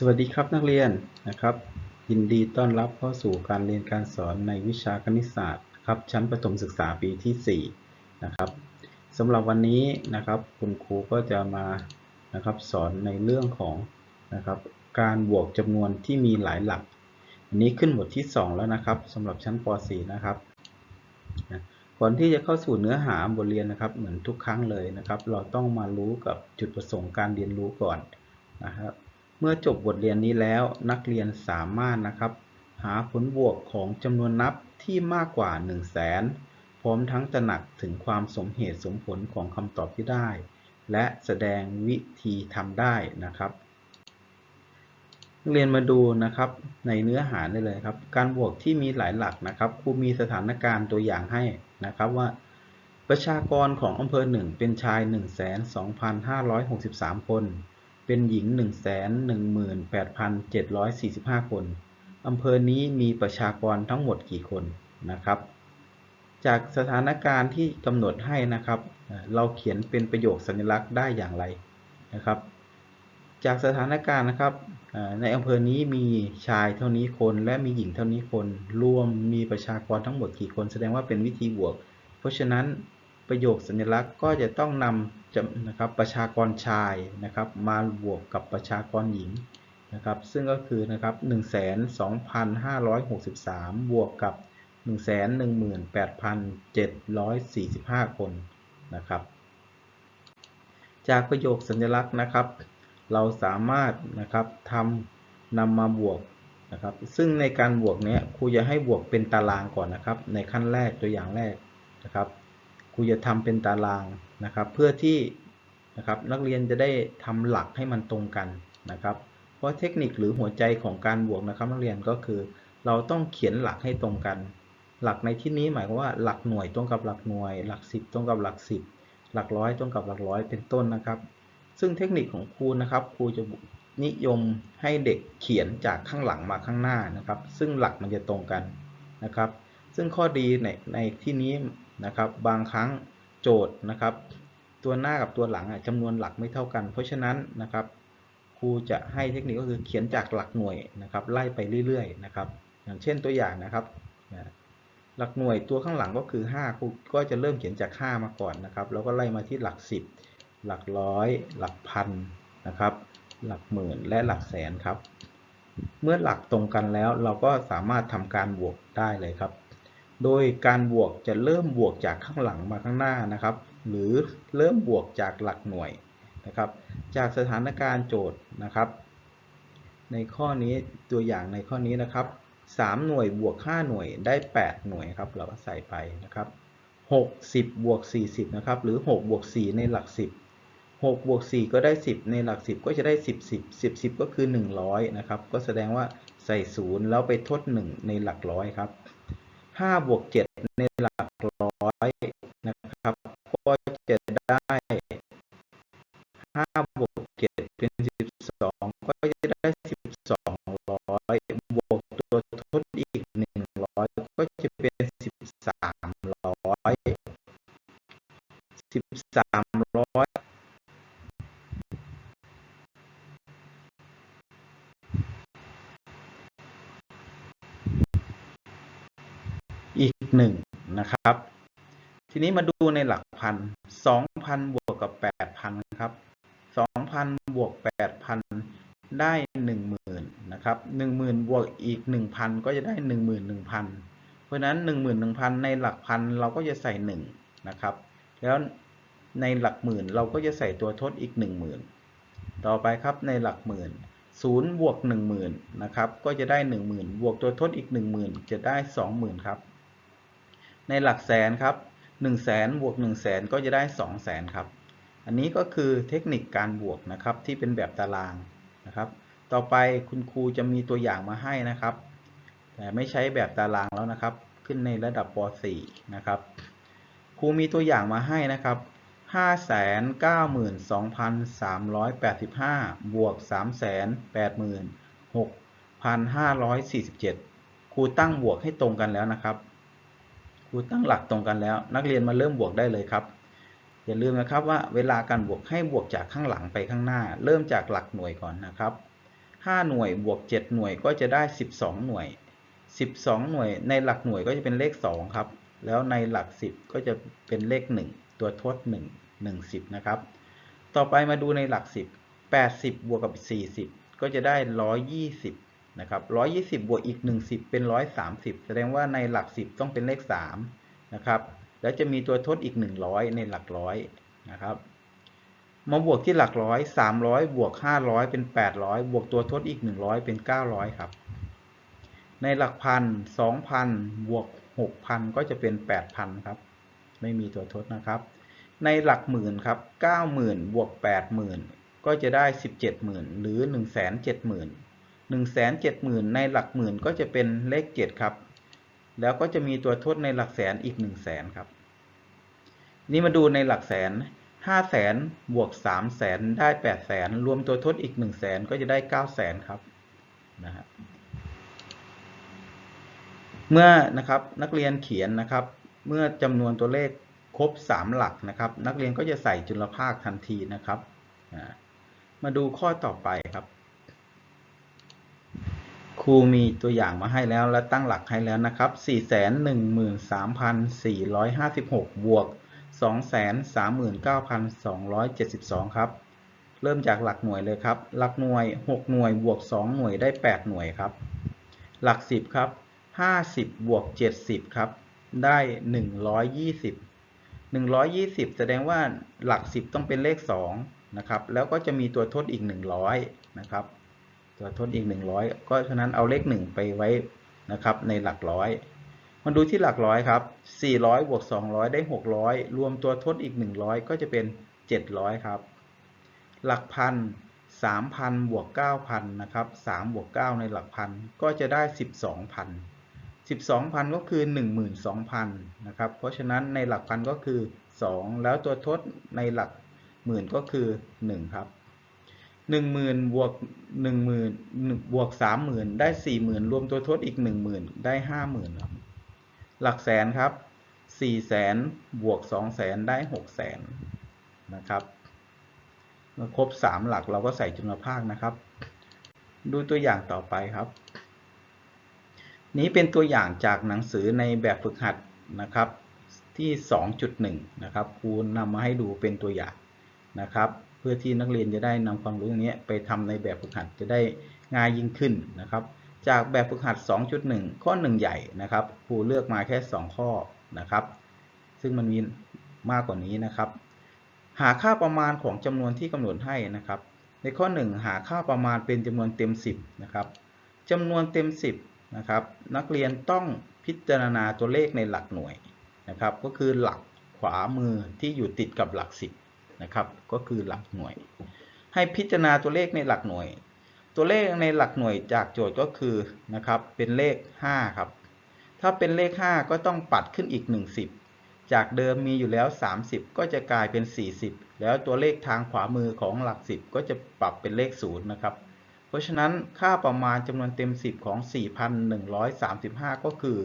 สวัสดีครับนักเรียนนะครับ ยินดีต้อนรับเข้าสู่การเรียนการสอนในวิชาคณิตศาสตร์ครับชั้นประถมศึกษาปีที่4นะครับสำหรับวันนี้นะครับคุณครูก็จะมานะครับสอนในเรื่องของนะครับการบวกจำนวนที่มีหลายหลัก อันนี้ขึ้นบทที่ 2 แล้วนะครับสำหรับชั้นป .4 นะครับก่อนที่จะเข้าสู่เนื้อหาบทเรียนนะครับ เหมือนทุกครั้งเลยนะครับ เราต้องมารู้กับจุดประสงค์การเรียนรู้ก่อนนะครับ เมื่อจบบทเรียนนี้แล้วนักเรียนสามารถนะครับ หาผลบวกของจำนวนนับที่มากกว่า 1 0 0 0 0แสนพร้อมทั้งตระหนักถึงความสมเหตุสมผลของคำตอบที่ได้ และแสดงวิธีทำได้นะครับนักเรียนมาดูนะครับในเนื้อหาได้เลยครับ การบวกที่มีหลายหลักนะครับครูมีสถานการณ์ตัวอย่างให้นะครับว่า ประชากรของอำเภอหนึ่งเป็นชาย 1,2563 คน เป็นหญิง 118,745 คน อำเภอนี้มีประชากรทั้งหมดกี่คนนะครับ จากสถานการณ์ที่กำหนดให้นะครับ เราเขียนเป็นประโยคสัญลักษณ์ได้อย่างไรนะครับ จากสถานการณ์นะครับ ในอำเภอนี้มีชายเท่านี้คน และมีหญิงเท่านี้คน รวมมีประชากรทั้งหมดกี่คน แสดงว่าเป็นวิธีบวก เพราะฉะนั้นประโยคสัญลักษณ์ก็จะต้องนำ จะนะครับประชากรชายนะครับมาบวกกับประชากรหญิงนะครับซึ่งก็คือนะครับ1,2563 บวกกับ 118,745 คนนะครับ จากประโยคสัญลักษณ์นะครับ เราสามารถนะครับทำนำมาบวกนะครับ ซึ่งในการบวกเนี้ยครูจะให้บวกเป็นตารางก่อนนะครับ ในขั้นแรกตัวอย่างแรกนะครับ รูจะทำเป็นตารางนะครับ เพื่อที่นะครับนักเรียนจะได้ทำหลักให้มันตรงกันนะครับ เพราะเทคนิคหรือหัวใจของการบวกนะครับ นักเรียนก็คือ เราต้องเขียนหลักให้ตรงกัน หลักในที่นี้หมายความว่าหลักหน่วยตรงกับหลักหน่วย หลักสิบตรงกับหลักสิบหลักร้อยตรงกับหลักร้อยเป็นต้นนะครับ ซึ่งเทคนิคของครูนะครับครูจะนิยมให้เด็กเขียนจากข้างหลังมาข้างหน้านะครับ ซึ่งหลักมันจะตรงกันนะครับ ซึ่งข้อดีในในที่นี้ นะครับ บางครั้งโจทย์นะครับ ตัวหน้ากับตัวหลังจำนวนหลักไม่เท่ากัน เพราะฉะนั้นนะครับครูจะให้เทคนิคก็คือเขียนจากหลักหน่วยนะครับ ไล่ไปเรื่อยๆนะครับ อย่างเช่นตัวอย่างนะครับ หลักหน่วยตัวข้างหลังก็คือ5ครูก็จะเริ่มเขียนจาก 5 มาก่อนนะครับ แล้วก็ไล่มาที่หลัก 10 หลักร้อย หลักพันนะครับ หลักหมื่นและหลักแสนครับ เมื่อหลักตรงกันแล้วเราก็สามารถทำการบวกได้เลยครับ โดยการบวกจะเริ่มบวกจากข้างหลังมาข้างหน้านะครับ หรือเริ่มบวกจากหลักหน่วยนะครับ จากสถานการณ์โจทย์นะครับ ในข้อนี้ตัวอย่างในข้อนี้นะครับ 3 หน่วยบวก 5 หน่วยได้ 8 หน่วยครับ เราก็ใส่ไปนะครับ 60 บวก 40 นะครับ หรือ 6 บวก 4 ในหลัก 10 6 บวก 4 ก็ได้ 10 ในหลัก 10 ก็จะได้ 10 10 10 10 ก็คือ 100 นะครับ ก็แสดงว่าใส่ 0 แล้วไปทด 1 ในหลักร้อยครับ 5บวก7ในหลักร้อยนะครับ ก็จะได้5บวก7เป็น 12 ก็จะได้ 1200บวกตัวทดอีก 100 ก็จะเป็น 1300 1300อีกห นะครับ ทีนี้มาดูในหลักพันสองพันบวกกับแปดพันครับสองพันบวกแปดพันได้หนึ่งหมื่นนะครับหนึ่งหมื่นบวกอีกหนึ่งพันก็จะได้หนึ่งหมื่นหนึ่งพันเพราะนั้นหนึ่งหมื่นหนึ่งพันในหลักพันเราก็จะใส่หนึ่งนะครับ แล้วในหลักหมื่นเราก็จะใส่ตัวทดอีกหนึ่งหมื่นต่อไปครับในหลักหมื่นศูนย์บวกหนึ่งหมื่นนะครับ ก็จะได้หนึ่งหมื่นบวกตัวทดอีกหนึ่งหมื่นจะได้สองหมื่นครับ ในหลักแสนครับ1 0 0 0 0แสนบวก1 0 0 0 0แสนก็จะได้ 2 0 0แสนครับ อันนี้ก็คือเทคนิคการบวกนะครับที่เป็นแบบตารางนะครับ ต่อไปคุณครูจะมีตัวอย่างมาให้นะครับ แต่ไม่ใช้แบบตารางแล้วนะครับ ขึ้นในระดับป .4 นะครับครูมีตัวอย่างมาให้นะครับ 592,385 บวก 386,547 ครูตั้งบวกให้ตรงกันแล้วนะครับ ครูตั้งหลักตรงกันแล้ว นักเรียนมาเริ่มบวกได้เลยครับ อย่าลืมนะครับว่าเวลาการบวกให้บวกจากข้างหลังไปข้างหน้า เริ่มจากหลักหน่วยก่อนนะครับ 5 หน่วยบวก 7 หน่วยก็จะได้ 12 หน่วย 12 หน่วย ในหลักหน่วยก็จะเป็นเลข 2 ครับ แล้วในหลัก 10 ก็จะเป็นเลข 1 ตัวทด 1 1 10 นะครับ ต่อไปมาดูในหลัก 10 80 บวกกับ 40 ก็จะได้ 120 นะครับ120 บวกอีก 10 เป็น 130 แสดงว่าในหลัก 10 ต้องเป็นเลข3นะครับแล้วจะมีตัวทดอีก 100 ในหลักร้อยนะครับมาบวกที่หลักร้อย300 บวก 500 เป็น 800 บวกตัวทดอีก 100 เป็น 900 ครับ ในหลักพัน2,000 บวก 6,000 ก็จะเป็น 8,000 ครับ ไม่มีตัวทดนะครับ ในหลักหมื่นครับ90,000 บวก 80,000 ก็จะได้ 17,000 หรือ 170,000 170,000 ในหลักหมื่นก็จะเป็นเลข 7 ครับ แล้วก็จะมีตัวทดในหลักแสนอีก 1 0 0 0 0แสนครับ นี่มาดูในหลักแสน 5 0 0แสนบวก 3 0 0แสนได้8 0 0แสนรวมตัวทดอีก 1 0 0 0 0แสนก็จะได้ 9 0 0แสนครับนะฮะเมื่อนะครับนักเรียนเขียนนะครับ เมื่อจำนวนตัวเลขครบ 3 หลักนะครับ นักเรียนก็จะใส่จุลภาคทันทีนะครับ มาดูข้อต่อไปครับ ครูมีตัวอย่างมาให้แล้วและตั้งหลักให้แล้วนะครับ 413,456 บวก 239,272 ครับ เริ่มจากหลักหน่วยเลยครับ หลักหน่วย 6 หน่วย บวก 2 หน่วยได้ 8 หน่วยครับ หลัก 10 ครับ 50 บวก 70 ครับ ได้ 120 120 แสดงว่าหลัก 10 ต้องเป็นเลข 2 นะครับ แล้วก็จะมีตัวทดอีก 100 นะครับ ตัวทดอีก 100 ก็ฉะนั้นเอาเลข 1 ไปไว้นะครับในหลักร้อยมาดูที่หลักร้อยครับ 400บวก200 ได้ 600 รวมตัวทดอีก 100 ก็จะเป็น 700 ครับ หลักพัน3,000บวก9,000นะครับ3บวก9ในหลักพันก็จะได้ 12,000 12,000 ก็คือ 12,000นะครับ เพราะฉะนั้นในหลักพันก็คือ 2 แล้วตัวทดในหลักหมื่นก็คือ 1 ครับ 10,000บวก10,000บวก30,000ได้40,000รวมตัวทดอีก10,000ได้50,000ครับ หลักแสนครับ400,000บวก200,000ได้600,000นะครับเมื่อครบ3หลักเราก็ใส่จุลภาคนะครับ ดูตัวอย่างต่อไปครับ นี้เป็นตัวอย่างจากหนังสือในแบบฝึกหัดนะครับที่ 2.1 นะครับครูนำมาให้ดูเป็นตัวอย่างนะครับ พื่อที่นักเรียนจะได้นำความรู้นี้ไปทำในแบบฝึกหัดจะได้ง่ายยิ่งขึ้นนะครับ จากแบบฝึกหัด 2.1 ข้อ 1 ใหญ่นะครับครูเลือกมาแค่ 2 ข้อนะครับ ซึ่งมันมีมากกว่านี้นะครับ หาค่าประมาณของจำนวนที่กำหนดให้นะครับ ในข้อ 1 หาค่าประมาณเป็นจำนวนเต็ม 10 นะครับจำนวนเต็ม 10 นะครับ นักเรียนต้องพิจารณาตัวเลขในหลักหน่วยนะครับ ก็คือหลักขวามือที่อยู่ติดกับหลัก 10 นะครับ ก็คือหลักหน่วย ให้พิจารณาตัวเลขในหลักหน่วย ตัวเลขในหลักหน่วยจากโจทย์ก็คือนะครับเป็นเลข 5 ครับ ถ้าเป็นเลข 5 ก็ต้องปัดขึ้นอีก 10 จากเดิมมีอยู่แล้ว 30 ก็จะกลายเป็น 40 แล้วตัวเลขทางขวามือของหลัก 10 ก็จะปรับเป็นเลข0นะครับเพราะฉะนั้นค่าประมาณจำนวนเต็ม 10 ของ 4,135 ก็คือ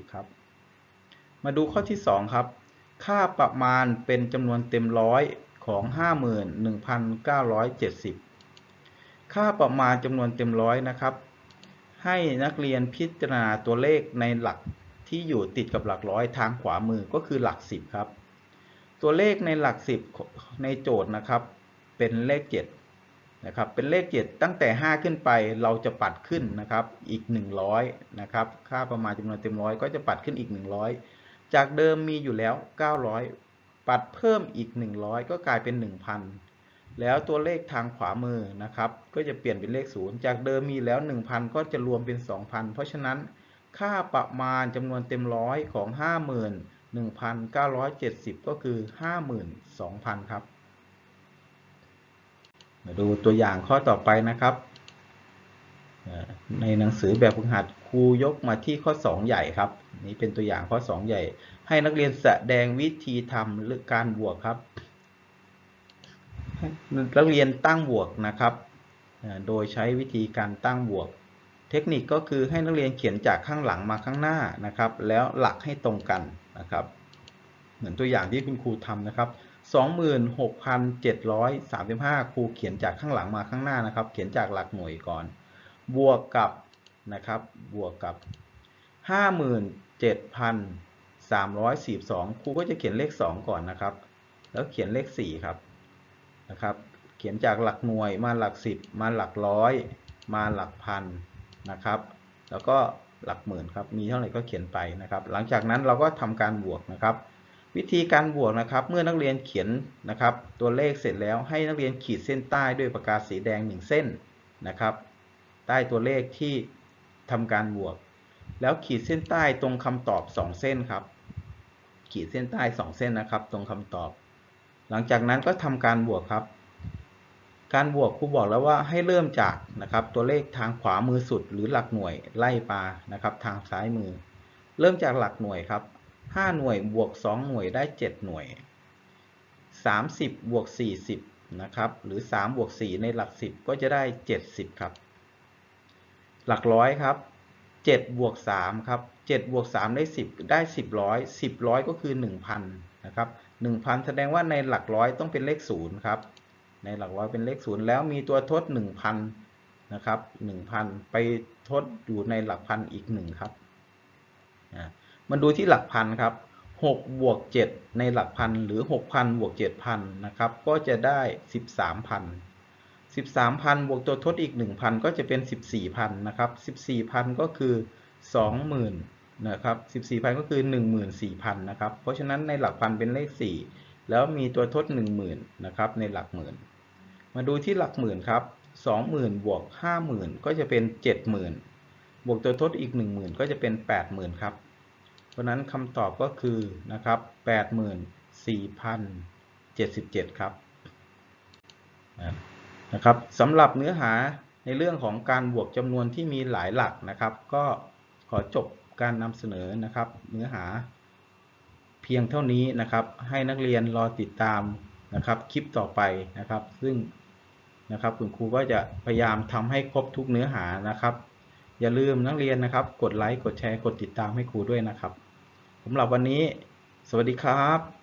4,140 ครับ มาดูข้อที่ 2 ครับ ค่าประมาณเป็นจำนวนเต็มร้อยของ 51,970 ค่าประมาณจำนวนเต็มร้อยนะครับ ให้นักเรียนพิจารณาตัวเลขในหลักที่อยู่ติดกับหลักร้อยทางขวามือก็คือหลัก 10 ครับ ตัวเลขในหลัก 10 ในโจทย์นะครับ เป็นเลข 7 นะครับ เป็นเลข 7 ตั้งแต่ 5 ขึ้นไปเราจะปัดขึ้นนะครับ อีก 100 นะครับ ค่าประมาณจำนวนเต็มร้อยก็จะปัดขึ้นอีก 100 จากเดิมมีอยู่แล้ว 900 ปัดเพิ่มอีก 100 ก็กลายเป็น 1,000 แล้วตัวเลขทางขวามือนะครับ ก็จะเปลี่ยนเป็นเลข 0 จากเดิมมีแล้ว 1,000 ก็จะรวมเป็น 2,000 เพราะฉะนั้นค่าประมาณจำนวนเต็มร้อยของ 51,970 ก็คือ 52,000 ครับ มาดูตัวอย่างข้อต่อไปนะครับ ในหนังสือแบบฝึกหัด ครูยกมาที่ข้อ 2 ใหญ่ครับ นี่เป็นตัวอย่างข้อ 2 ใหญ่ ให้นักเรียนแสดงวิธีทำหรือการบวกครับนักเรียนตั้งบวกนะครับ โดยใช้วิธีการตั้งบวก เทคนิคก็คือให้นักเรียนเขียนจากข้างหลังมาข้างหน้านะครับ แล้วหลักให้ตรงกันนะครับ เหมือนตัวอย่างที่คุณครูทำนะครับ26,735 ครูเขียนจากข้างหลังมาข้างหน้านะครับ เขียนจากหลักหน่วยก่อน บวกกับ นะครับ บวกกับ 57,342 ครูก็จะเขียนเลข 2 ก่อนนะครับ แล้วเขียนเลข 4 ครับ นะครับ เขียนจากหลักหน่วยมาหลัก 10 มาหลักร้อย มาหลักพันนะครับ แล้วก็หลักหมื่นครับ มีเท่าไหร่ก็เขียนไปนะครับ หลังจากนั้นเราก็ทำการบวกนะครับ วิธีการบวกนะครับ เมื่อนักเรียนเขียนนะครับ ตัวเลขเสร็จแล้วให้นักเรียนขีดเส้นใต้ด้วยปากกาสีแดง 1 เส้นนะครับ ใต้ตัวเลขที่ ทำการบวก แล้วขีดเส้นใต้ตรงคำตอบ 2 เส้นครับ ขีดเส้นใต้ 2 เส้นนะครับ ตรงคำตอบ หลังจากนั้นก็ทำการบวกครับ การบวกครูบอกแล้วว่าให้เริ่มจากนะครับ ตัวเลขทางขวามือสุดหรือหลักหน่วยไล่มานะครับ ทางซ้ายมือ เริ่มจากหลักหน่วยครับ 5 หน่วยบวก 2 หน่วยได้ 7 หน่วย 30บวก40นะครับ หรือ3บวก4ในหลัก 10 ก็จะได้ 70 ครับ หลักร้อยครับ7บวก3ครับ7บวก3ได้ 10 ได้ 10ร้อย10ร้อยก็คือ 1,000นะครับ1,000 แสดงว่าในหลักร้อยต้องเป็นเลข0ครับในหลักร้อยเป็นเลข0แล้วมีตัวทด 1,000นะครับ1,000 ไปทดอยู่ในหลักพันอีก1ครับมันดูที่หลักพันครับ6บวก7ในหลักพันหรือ 6,000บวก7,000นะครับก็จะได้ 13,000 13,000 บวกตัวทดอีก 1,000 ก็จะเป็น 14,000 นะครับ 14,000 ก็คือ 20,000 นะครับ 14,000 ก็คือ 14,000 นะครับ เพราะฉะนั้นในหลักพันเป็นเลข 4 แล้วมีตัวทด 10,000 นะครับ ในหลักหมื่น มาดูที่หลักหมื่นครับ 20,000 บวก 50,000 ก็จะเป็น 70,000 บวกตัวทดอีก 10,000 ก็จะเป็น 80,000 ครับ เพราะนั้นคำตอบก็คือนะครับ 84,077 ครับ นะครับสำหรับเนื้อหาในเรื่องของการบวกจำนวนที่มีหลายหลักนะครับ ก็ขอจบการนำเสนอนะครับ เนื้อหาเพียงเท่านี้นะครับ ให้นักเรียนรอติดตามนะครับคลิปต่อไปนะครับ ซึ่งนะครับคุณครูก็จะพยายามทำให้ครบทุกเนื้อหานะครับ อย่าลืมนักเรียนนะครับ กดไลค์กดแชร์กดติดตามให้ครูด้วยนะครับสำหรับวันนี้ สวัสดีครับ